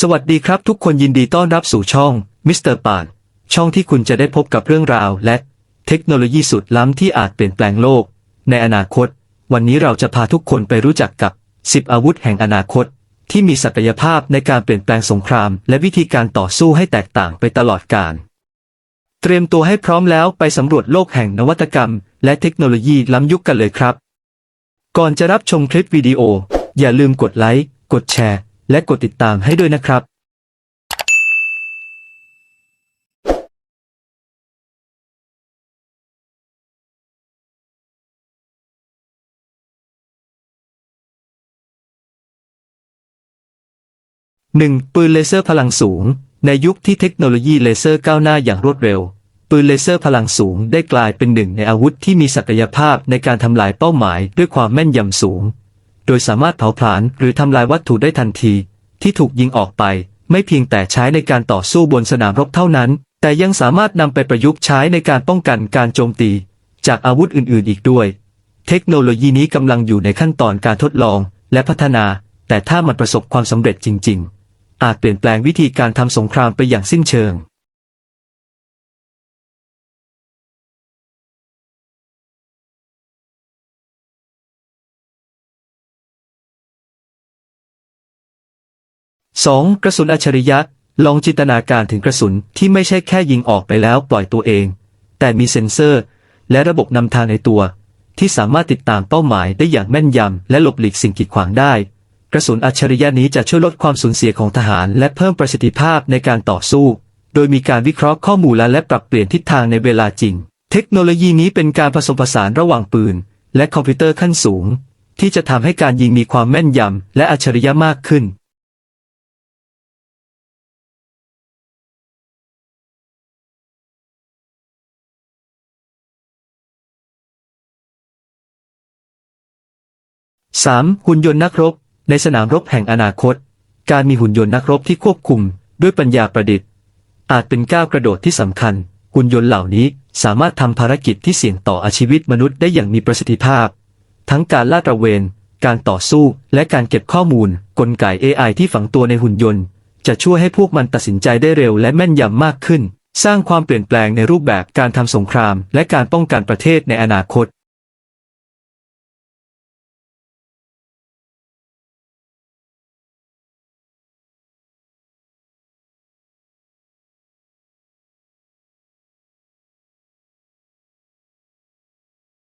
สวัสดีครับทุกคนยินดีต้อนรับสู่ช่องมิสเตอร์ปานช่องที่คุณจะได้พบกับเรื่องราวและเทคโนโลยีสุดล้ำที่อาจเปลี่ยนแปลงโลก ในอนาคต วันนี้เราจะพาทุกคนไปรู้จักกับ 10 อาวุธแห่งอนาคต ที่มีศักยภาพในการเปลี่ยนแปลงสงคราม และวิธีการต่อสู้ให้แตกต่างไปตลอดกาลเตรียมตัวให้พร้อมแล้วไปสำรวจโลกแห่งนวัตกรรม และเทคโนโลยีล้ำยุคกันเลยครับ ก่อนจะรับชมคลิปวิดีโอ อย่าลืมกดไลค์กดแชร์ และกดติดตามให้ด้วยนะครับ 1. ปืนเลเซอร์พลังสูง ในยุคที่เทคโนโลยีเลเซอร์ก้าวหน้าอย่างรวดเร็ว ปืนเลเซอร์พลังสูงได้กลายเป็นหนึ่งในอาวุธที่มีศักยภาพในการทำลายเป้าหมายด้วยความแม่นยำสูง โดยสามารถเผาผลาญหรือทำลายวัตถุได้ทันที ที่ถูกยิงออกไป ไม่เพียงแต่ใช้ในการต่อสู้บนสนามรบเท่านั้น แต่ยังสามารถนำไปประยุกต์ใช้ในการป้องกันการโจมตี จากอาวุธอื่นๆ อีกด้วย เทคโนโลยีนี้กำลังอยู่ในขั้นตอนการทดลองและพัฒนา แต่ถ้ามันประสบความสำเร็จจริง ๆ อาจเปลี่ยนแปลงวิธีการทำสงครามไปอย่างสิ้นเชิง 2. กระสุนอัจฉริยะ ลองจินตนาการถึงกระสุนที่ไม่ใช่แค่ยิงออกไปแล้วปล่อยตัวเอง แต่มีเซ็นเซอร์ และระบบนำทางในตัว ที่สามารถติดตามเป้าหมายได้อย่างแม่นยำและหลบหลีกสิ่งกีดขวางได้ กระสุนอัจฉริยะนี้จะช่วยลดความสูญเสียของทหาร และเพิ่มประสิทธิภาพในการต่อสู้ โดยมีการวิเคราะห์ข้อมูลและปรับเปลี่ยนทิศทางในเวลาจริง เทคโนโลยีนี้เป็นการผสมผสานระหว่างปืน และคอมพิวเตอร์ขั้นสูง ที่จะทำให้การยิงมีความแม่นยำและอัจฉริยะมากขึ้น 3. หุ่นยนต์นักรบ ในสนามรบแห่งอนาคต การมีหุ่นยนต์นักรบที่ควบคุมด้วยปัญญาประดิษฐ์ อาจเป็นก้าวกระโดดที่สำคัญ หุ่นยนต์เหล่านี้สามารถทำภารกิจที่เสี่ยงต่ออาชีวิตมนุษย์ได้อย่างมีประสิทธิภาพ ทั้งการลาดตระเวน การต่อสู้ และการเก็บข้อมูล กลไก AI ที่ฝังตัวในหุ่นยนต์ จะช่วยให้พวกมันตัดสินใจได้เร็วและแม่นยำมากขึ้น สร้างความเปลี่ยนแปลงในรูปแบบการทำสงคราม และการป้องกันประเทศในอนาคต